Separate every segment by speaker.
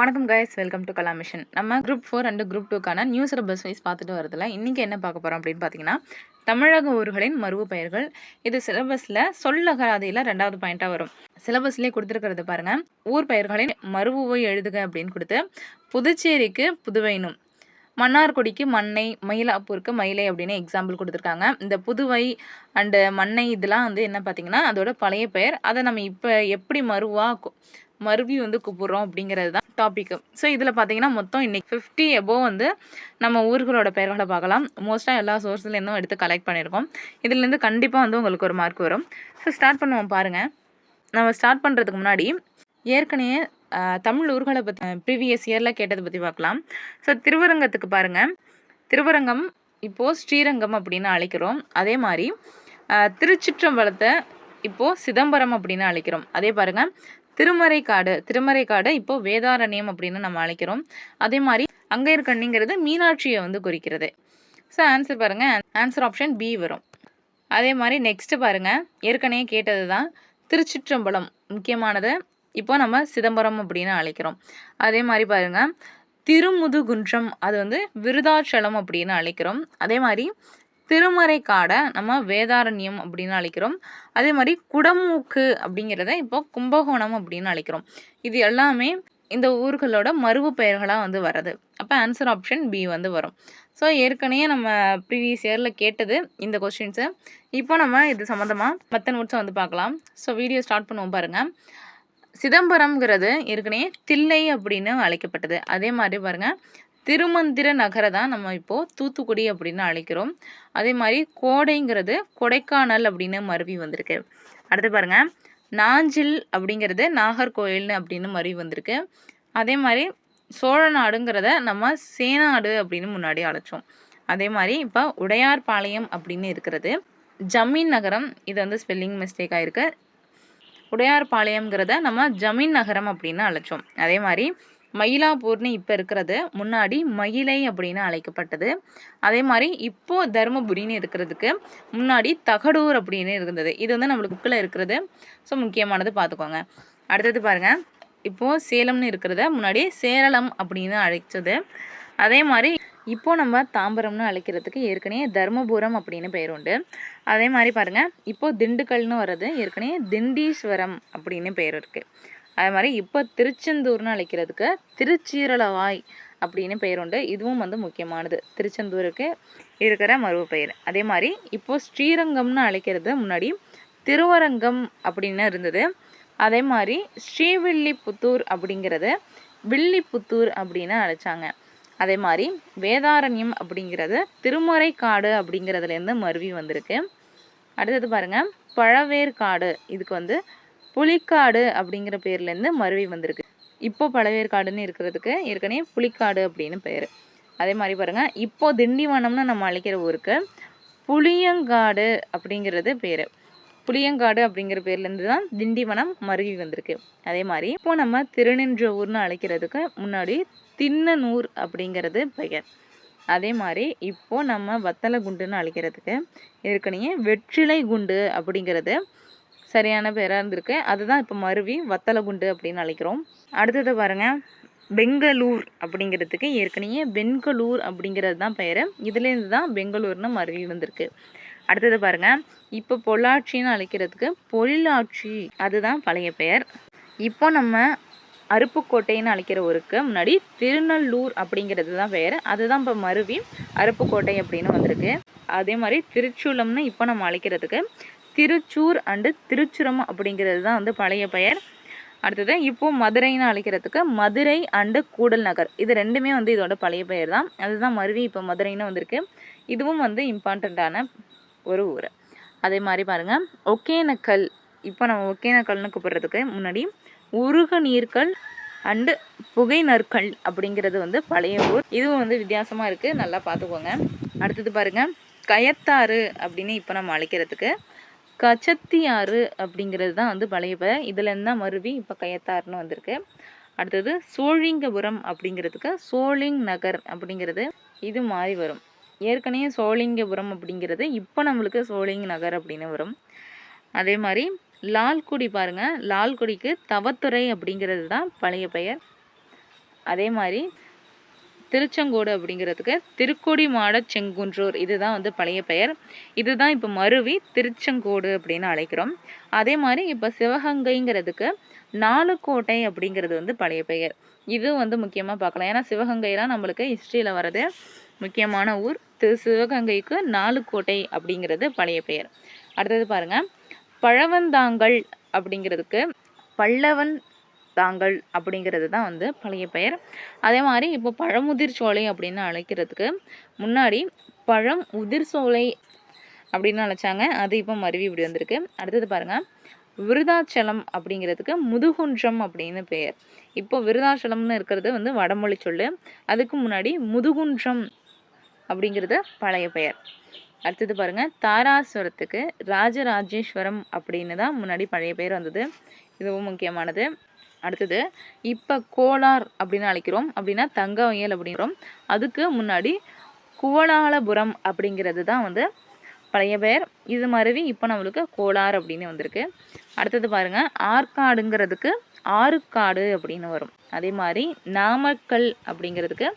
Speaker 1: வணக்கம் guys welcome to Kala mission நம்ம group four and group டூக்கான நியூ சிலபஸ் வைஸ் பார்த்துட்டு வரதுல இன்றைக்கி என்ன பார்க்க போகிறோம் அப்படின்னு பார்த்தீங்கன்னா தமிழக ஊர்களின் மருவு பெயர்கள். இது சிலபஸில் சொல்லகராதியில் ரெண்டாவது பாயிண்ட்டாக வரும். சிலபஸ்லேயே கொடுத்துருக்கிறது பாருங்கள் ஊர் பெயர்களின் மருவுவை எழுதுக அப்படின்னு கொடுத்து புதுச்சேரிக்கு புதுவைனும் மன்னார்குடிக்கு மண்ணை மயிலாப்பூருக்கு மயிலை அப்படின்னு எக்ஸாம்பிள் கொடுத்துருக்காங்க. இந்த புதுவை அண்டு மண்ணை இதெல்லாம் வந்து என்ன பார்த்தீங்கன்னா அதோட பழைய பெயர். அதை நம்ம இப்போ எப்படி மருவாக மருவி வந்து கூப்பிட்றோம் அப்படிங்கிறது தான் டாபிக் ஸோ இதில் பார்த்தீங்கன்னா மொத்தம் இன்றைக்கி ஃபிஃப்டி எபோவ் வந்து நம்ம ஊர்களோட பெயர்களை பார்க்கலாம். மோஸ்ட்டாக எல்லா சோர்ஸ்லேருந்தும் எடுத்து கலெக்ட் பண்ணியிருக்கோம். இதுலேருந்து கண்டிப்பாக வந்து உங்களுக்கு ஒரு மார்க் வரும். ஸோ ஸ்டார்ட் பண்ணுவோம் பாருங்கள் நம்ம ஸ்டார்ட் பண்ணுறதுக்கு முன்னாடி ஏற்கனவே தமிழ் ஊர்களை பற்றி ப்ரீவியஸ் இயரில் கேட்டதை பற்றி பார்க்கலாம். ஸோ திருவரங்கத்துக்கு பாருங்கள் திருவரங்கம் இப்போது ஸ்ரீரங்கம் அப்படின்னு அழைக்கிறோம். அதே மாதிரி திருச்சிற்றம்பலத்தை இப்போது சிதம்பரம் அப்படின்னு அழைக்கிறோம். அதே பாருங்கள் திருமறைக்காடு திருமறைக்காடு இப்போது வேதாரண்யம் அப்படின்னு நம்ம அழைக்கிறோம். அதே மாதிரி அங்கையர்கண்ணிங்கிறது மீனாட்சியை வந்து குறிக்கிறது. ஸோ ஆன்சர் பாருங்கள் ஆன்சர் ஆப்ஷன் பி வரும். அதே மாதிரி நெக்ஸ்ட்டு பாருங்கள் ஏற்கனவே கேட்டது தான் திருச்சிற்றம்பலம் முக்கியமானது. இப்போ நம்ம சிதம்பரம் அப்படின்னு அழைக்கிறோம். அதே மாதிரி பாருங்கள் திருமுதுகுன்றம் அது வந்து விருதாச்சலம் அப்படின்னு அழைக்கிறோம். அதே மாதிரி திருமறை காடை நம்ம வேதாரண்யம் அப்படின்னு அழைக்கிறோம். அதே மாதிரி குடமூக்கு அப்படிங்கிறத இப்போ கும்பகோணம் அப்படின்னு அழைக்கிறோம். இது எல்லாமே இந்த ஊர்களோட மருவு பெயர்களாக வந்து வருது அப்போ ஆன்சர் ஆப்ஷன் பி வந்து வரும். ஸோ ஏற்கனவே நம்ம ப்ரீவியஸ் இயரில் கேட்டது இந்த கொஸ்டின்ஸு இப்போ நம்ம இது சம்மந்தமாக மற்ற நோட்ஸை வந்து பார்க்கலாம். ஸோ வீடியோ ஸ்டார்ட் பண்ணுவோம் பாருங்கள் சிதம்பரம்ங்கிறது ஏற்கனவே தில்லை அப்படின்னு அழைக்கப்பட்டது. அதே மாதிரி பாருங்கள் திருமந்திர நகரை தான் நம்ம இப்போது தூத்துக்குடி அப்படின்னு அழைக்கிறோம். அதே மாதிரி கோடைங்கிறது கொடைக்கானல் அப்படின்னு மருவி வந்திருக்கு. அடுத்து பாருங்க. நாஞ்சில் அப்படிங்கிறது நாகர்கோயில்னு அப்படின்னு மருவி வந்திருக்கு. அதே மாதிரி சோழ நாடுங்கிறத நம்ம சேனாடு அப்படின்னு முன்னாடி அழைச்சோம். அதே மாதிரி இப்போ உடையார்பாளையம் அப்படின்னு இருக்கிறது. ஜமீன் நகரம் இது வந்து ஸ்பெல்லிங் மிஸ்டேக் ஆகிருக்கு உடையார்பாளையம்ங்கிறத நம்ம ஜமீன் நகரம் அப்படின்னு அழைச்சோம். அதே மாதிரி மயிலாப்பூர்னு இப்போ இருக்கிறது. முன்னாடி மயிலை அப்படின்னு அழைக்கப்பட்டது. அதே மாதிரி இப்போ தருமபுரின்னு இருக்கிறதுக்கு முன்னாடி தகடூர் அப்படின்னு இருந்தது. இது வந்து நம்மளுக்கு புக்கில் இருக்கிறது. ஸோ முக்கியமானது பார்த்துக்கோங்க. அடுத்தது பாருங்க. இப்போது சேலம்னு இருக்கிறத முன்னாடி சேரளம் அப்படின்னு அழைச்சது. அதே மாதிரி இப்போ நம்ம தாம்பரம்னு அழைக்கிறதுக்கு ஏற்கனவே தர்மபுரம் அப்படின்னு பெயர் உண்டு. அதே மாதிரி பாருங்கள் இப்போது திண்டுக்கல்னு வர்றது ஏற்கனவே திண்டீஸ்வரம் அப்படின்னு பெயர் இருக்குது அதே மாதிரி இப்போ திருச்செந்தூர்னு அழைக்கிறதுக்கு திருச்சீரளவாய் அப்படின்னு பெயர் உண்டு. இதுவும் வந்து முக்கியமானது. திருச்செந்தூருக்கு இருக்கிற மறுவு பெயர் அதே மாதிரி இப்போது ஸ்ரீரங்கம்னு அழைக்கிறது முன்னாடி திருவரங்கம் அப்படின்னு இருந்தது. அதே மாதிரி ஸ்ரீவில்லிபுத்தூர் அப்படிங்கிறது வில்லிபுத்தூர் அப்படின்னு அழைச்சாங்க. அதே மாதிரி வேதாரண்யம் அப்படிங்கிறது திருமறைக்காடு அப்படிங்கிறதுலேருந்து மருவி வந்திருக்கு. அடுத்தது பாருங்கள் பழவேற்காடு. இதுக்கு வந்து புலிக்காடு அப்படிங்கிற பேர்லேருந்து மருவி வந்திருக்கு. இப்போ பழவேற்காடுன்னு இருக்கிறதுக்கு ஏற்கனவே புலிக்காடு அப்படின்னு பெயர் அதே மாதிரி பாருங்கள் இப்போ திண்டிவனம்னு நம்ம அழைக்கிற ஊருக்கு புளியங்காடு அப்படிங்கிறது பேர். புளியங்காடு அப்படிங்கிற பேர்லேருந்து தான் திண்டிவனம் மருவி வந்திருக்கு. அதே மாதிரி இப்போ நம்ம திருநின்ற ஊர்னு அழைக்கிறதுக்கு முன்னாடி தின்னனூர் அப்படிங்கிறது பெயர். அதே மாதிரி இப்போ நம்ம வத்தலை குண்டுன்னு அழைக்கிறதுக்கு ஏற்கனவே வெற்றிலை குண்டு அப்படிங்கிறது சரியான பேராக இருந்திருக்கு. அதுதான் இப்போ மருவி வத்தலை குண்டு அப்படின்னு அழைக்கிறோம். அடுத்தது பாருங்கள் பெங்களூர் அப்படிங்கிறதுக்கு ஏற்கனவே பெங்களூர் அப்படிங்கிறது தான் பெயர். இதுலேருந்து தான் பெங்களூர்னு மருவி வந்திருக்கு. அடுத்தது பாருங்கள் இப்போ பொள்ளாட்சின்னு அழைக்கிறதுக்கு பொழிலாட்சி அதுதான் பழைய பெயர். இப்போ நம்ம அருப்புக்கோட்டைன்னு அழைக்கிற ஊருக்கு முன்னாடி திருநள்ளூர் அப்படிங்கிறது தான் பெயர். அதுதான் இப்போ மருவி அருப்புக்கோட்டை அப்படின்னு வந்திருக்கு. அதே மாதிரி திருச்சூலம்னு இப்போ நம்ம அழைக்கிறதுக்கு திருச்சூர் அண்டு திருச்சுரம் அப்படிங்கிறது தான் வந்து பழைய பெயர். அடுத்தது இப்போ மதுரைன்னு அழைக்கிறதுக்கு மதுரை அண்டு கூடல் நகர். இது ரெண்டுமே வந்து இதோட பழைய பெயர் தான். அதுதான் மருவி இப்போ மதுரைன்னு வந்திருக்கு. இதுவும் வந்து இம்பார்ட்டண்ட்டான ஒரு ஊர். அதே மாதிரி பாருங்கள் ஒகேனக்கல். இப்போ நம்ம ஒகேனக்கல்னு கூப்பிட்றதுக்கு முன்னாடி உருக நீர்கள் அண்டு புகை நற்கள் அப்படிங்கிறது வந்து பழைய ஊர். இதுவும் வந்து வித்தியாசமாக இருக்குது நல்லா பார்த்துக்கோங்க. அடுத்தது பாருங்கள் கயத்தாறு அப்படின்னு இப்போ நம்ம அழைக்கிறதுக்கு கச்சத்தியாறு அப்படிங்கிறது தான் வந்து பழைய பெயர் இதுலேருந்து தான் மருவி இப்போ கயத்தாறுன்னு வந்திருக்கு. அடுத்தது சோழிங்கபுரம் அப்படிங்கிறதுக்கு சோழிங் நகர் அப்படிங்கிறது இது மாறி வரும். ஏற்கனவே சோழிங்கபுரம் அப்படிங்கிறது இப்போ நம்மளுக்கு சோழிங் நகர் அப்படின்னு வரும். அதே மாதிரி லால்குடி பாருங்கள் லால்குடிக்கு தவத்துறை அப்படிங்கிறது தான் பழைய பெயர். அதே மாதிரி திருச்செங்கோடு அப்படிங்கிறதுக்கு திருக்கொடி மாட செங்குன்றூர். இதுதான் வந்து பழைய பெயர். இதுதான் இப்போ மருவி திருச்செங்கோடு அப்படின்னு அழைக்கிறோம். அதே மாதிரி இப்போ சிவகங்கைங்கிறதுக்கு நாலுக்கோட்டை அப்படிங்கிறது வந்து பழைய பெயர். இது வந்து முக்கியமாக பார்க்கலாம். ஏன்னா சிவகங்கைலாம் நம்மளுக்கு ஹிஸ்ட்ரியில் வர்றது முக்கியமான ஊர். திரு சிவகங்கைக்கு நாலுக்கோட்டை அப்படிங்கிறது பழைய பெயர். அடுத்தது பாருங்க. பழவந்தாங்கல் அப்படிங்கிறதுக்கு பல்லவன் தாங்கள் அப்படிங்கிறது தான் வந்து பழைய பெயர். அதே மாதிரி இப்போ பழமுதிர் சோலை அப்படின்னு அழைக்கிறதுக்கு முன்னாடி பழம் உதிர் சோலை அப்படின்னு அழைச்சாங்க. அது இப்போ மருவி இப்படி வந்திருக்கு. அடுத்தது பாருங்கள் விருதாச்சலம் அப்படிங்கிறதுக்கு முதுகுன்றம் அப்படின்னு பெயர். இப்போ விருதாச்சலம்னு இருக்கிறது வந்து வடமொழி சொல்லு. அதுக்கு முன்னாடி முதுகுன்றம் அப்படிங்கிறது பழைய பெயர். அடுத்தது பாருங்க. தாராசுரத்துக்கு ராஜராஜேஸ்வரம் அப்படின்னு தான் முன்னாடி பழைய பெயர் வந்தது. இதுவும் முக்கியமானது. அடுத்தது இப்போ கோலார் அப்படின்னு அழைக்கிறோம். அப்படின்னா தங்க வயல் அப்படிங்கிறோம். அதுக்கு முன்னாடி குவலாலபுரம் அப்படிங்கிறது தான் வந்து பழைய பெயர். இது மருவி இப்போ நம்மளுக்கு கோலார் அப்படின்னு வந்திருக்கு. அடுத்தது பாருங்கள் ஆற்காடுங்கிறதுக்கு ஆறுக்காடு அப்படின்னு வரும். அதே மாதிரி நாமக்கல் அப்படிங்கிறதுக்கு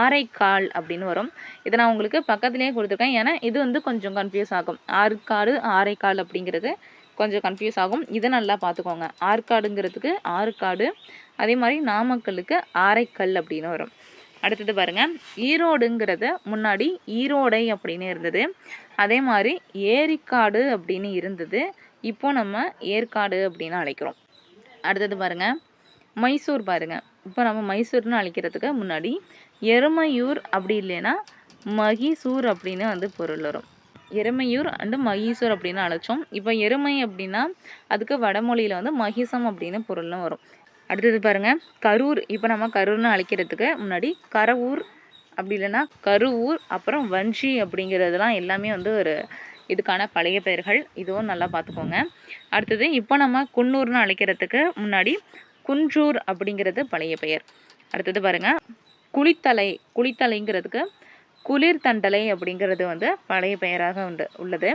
Speaker 1: ஆரைக்கால் அப்படின்னு வரும். இதை நான் உங்களுக்கு பக்கத்துலேயே கொடுத்துருக்கேன். ஏன்னா இது வந்து கொஞ்சம் கன்ஃபியூஸ் ஆகும். ஆறுக்காடு ஆரைக்கால் அப்படிங்கிறது கொஞ்சம் கன்ஃபியூஸ் ஆகும். இதை நல்லா பார்த்துக்கோங்க. ஆற்காடுங்கிறதுக்கு ஆறுக்காடு அதே மாதிரி நாமக்கலுக்கு ஆரைக்கல் அப்படின்னு வரும். அடுத்தது பாருங்கள் ஈரோடுங்கிறது முன்னாடி ஈரோடை அப்படின்னு இருந்தது. அதே மாதிரி ஏரிக்காடு அப்படின்னு இருந்தது. இப்போ நம்ம ஏற்காடு அப்படின்னு அழைக்கிறோம். அடுத்தது பாருங்கள் மைசூர் பாருங்க. இப்போ நம்ம மைசூர்னு அழைக்கிறதுக்கு முன்னாடி எருமையூர் அப்படி இல்லைன்னா மகிசூர் அப்படின்னு வந்து பொருள் வரும். எருமையூர் அண்டு மகீசூர் அப்படின்னு அழைச்சோம். இப்போ எருமை அப்படின்னா அதுக்கு வடமொழியில் வந்து மகிசம் அப்படின்னு பொருள்னு வரும். அடுத்தது பாருங்க கரூர். இப்போ நம்ம கரூர்னு அழைக்கிறதுக்கு முன்னாடி கரவூர் அப்படி இல்லைன்னா கருவூர் அப்புறம் வஞ்சி அப்படிங்கிறதுலாம் எல்லாமே வந்து ஒரு இதுக்கான பழைய பெயர்கள். இதுவும் நல்லா பார்த்துக்கோங்க. அடுத்தது இப்போ நம்ம குன்னூர்னு அழைக்கிறதுக்கு முன்னாடி குன்றூர் அப்படிங்கிறது பழைய பெயர். அடுத்தது பாருங்க குளித்தலை. குளித்தலைங்கிறதுக்கு குளிர் தண்டலை அப்படிங்கிறது வந்து பழைய பெயராக உண்டு உள்ளது.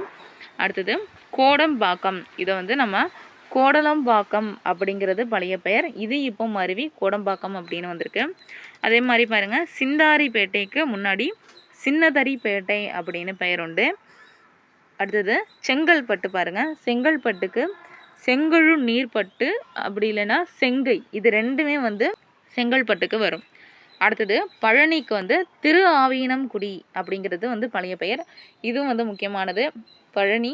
Speaker 1: அடுத்தது கோடம்பாக்கம் இதை வந்து நம்ம கோடலம்பாக்கம் அப்படிங்கிறது பழைய பெயர். இது இப்போ மருவி கோடம்பாக்கம் அப்படின்னு வந்திருக்கு. அதே மாதிரி பாருங்கள் சிந்தாரிப்பேட்டைக்கு முன்னாடி சின்னதரிப்பேட்டை அப்படின்னு பெயர் உண்டு. அடுத்தது செங்கல்பட்டு பாருங்கள் செங்கல்பட்டுக்கு செங்கழு நீர்ப்பட்டு அப்படி இல்லைன்னா செங்கை. இது ரெண்டுமே வந்து செங்கல்பட்டுக்கு வரும். அடுத்தது பழனிக்கு வந்து திரு ஆவீனம்குடி அப்படிங்கிறது வந்து பழைய பெயர். இதுவும் வந்து முக்கியமானது. பழனி.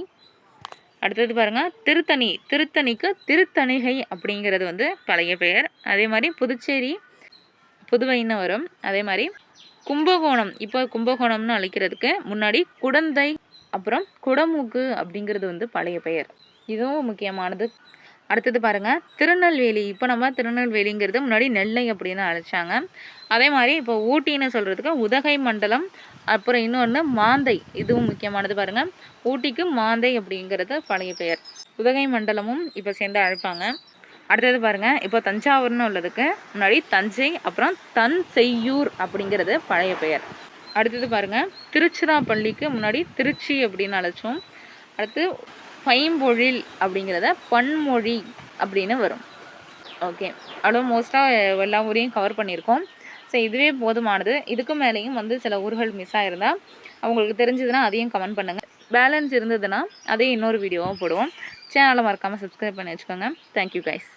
Speaker 1: அடுத்தது பாருங்க திருத்தணி. திருத்தணிக்கு திருத்தணிகை அப்படிங்கிறது வந்து பழைய பெயர். அதே மாதிரி புதுச்சேரி புதுவைன்னு வரும். அதே மாதிரி கும்பகோணம். இப்போ கும்பகோணம்னு அழைக்கிறதுக்கு முன்னாடி குடந்தை அப்புறம் குடமூக்கு அப்படிங்கிறது வந்து பழைய பெயர். இதுவும் முக்கியமானது. அடுத்தது பாருங்கள் திருநெல்வேலி. இப்போ நம்ம திருநெல்வேலிங்கிறது முன்னாடி நெல்லை அப்படின்னு அழைச்சாங்க. அதே மாதிரி இப்போ ஊட்டின்னு சொல்கிறதுக்கு உதகை மண்டலம் அப்புறம் இன்னொன்று மாந்தை. இதுவும் முக்கியமானது பாருங்கள் ஊட்டிக்கு மாந்தை அப்படிங்கிறது பழைய பெயர். உதகை மண்டலமும் இப்போ சேர்ந்து அழைப்பாங்க. அடுத்தது பாருங்க இப்போ தஞ்சாவூர்னு உள்ளதுக்கு முன்னாடி தஞ்சை அப்புறம் தன் செய்யூர் அப்படிங்கிறது பழைய பெயர். அடுத்தது பாருங்கள் திருச்சிராப்பள்ளிக்கு முன்னாடி திருச்சி அப்படின்னு அழைச்சோம். அடுத்து பைம்பொழில் அப்படிங்கிறத பன்மொழி அப்படின்னு வரும். ஓகே அவ்வளோ மோஸ்ட்டாக எல்லா ஊரையும் கவர் பண்ணியிருக்கோம். ஸோ இதுவே போதுமானது. இதுக்கு மேலேயும் வந்து சில ஊர்கள் மிஸ் ஆகிருந்தால் அவங்களுக்கு தெரிஞ்சதுன்னா அதையும் கமெண்ட் பண்ணுங்கள் பேலன்ஸ் இருந்ததுன்னா அதையும் இன்னொரு வீடியோவும் போடுவோம். சேனலை மறக்காமல் சப்ஸ்கிரைப் பண்ணி வச்சுக்கோங்க. Thank you guys